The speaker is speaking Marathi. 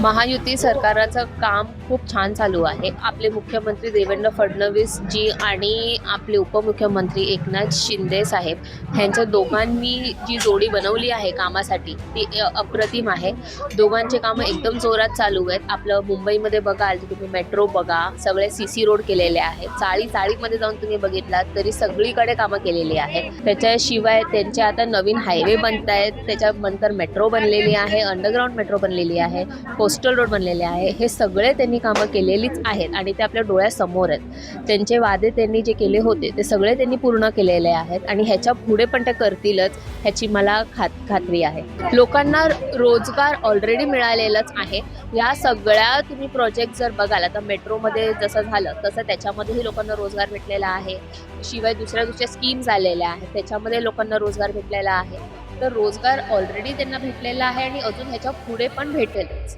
महायुती सरकाराचं काम खूप छान चालू आहे. आपले मुख्यमंत्री देवेंद्र फडणवीस जी आणि आपले उपमुख्यमंत्री एकनाथ शिंदे साहेब ह्यांच्या दोघांनी जी जोडी बनवली आहे कामासाठी ती अप्रतिम आहे. दोघांचे कामं एकदम जोरात चालू आहेत. आपलं मुंबईमध्ये बघाल तर तुम्ही मेट्रो बघा सगळे सी सी रोड केलेले आहेत. चाळी चाळीमध्ये जाऊन तुम्ही बघितलात तरी सगळीकडे कामं केलेली आहेत. त्याच्याशिवाय त्यांचे आता नवीन हायवे बनत आहेत त्याच्यानंतर मेट्रो बनलेली आहे अंडरग्राऊंड मेट्रो बनलेली आहे. कोस्टल रोड बनलेले आहे. हे सगळे त्यांनी कामं केलेलीच आहेत आणि ते आपल्या डोळ्यासमोर आहेत. त्यांचे वादे त्यांनी जे केले होते ते सगळे त्यांनी पूर्ण केलेले आहेत आणि ह्याच्या पुढे पण ते करतीलच ह्याची मला खात खात्री आहे. लोकांना रोजगार ऑलरेडी मिळालेलाच आहे. या सगळ्या तुम्ही प्रोजेक्ट जर बघाल आता मेट्रोमध्ये जसं झालं तसं त्याच्यामध्येही लोकांना रोजगार भेटलेला आहे. शिवाय दुसऱ्या दुसऱ्या स्कीम्स आलेल्या आहेत त्याच्यामध्ये लोकांना रोजगार भेटलेला आहे. तर रोजगार ऑलरेडी त्यांना भेटलेला आहे आणि अजून ह्याच्या पुढे पण भेटेलच.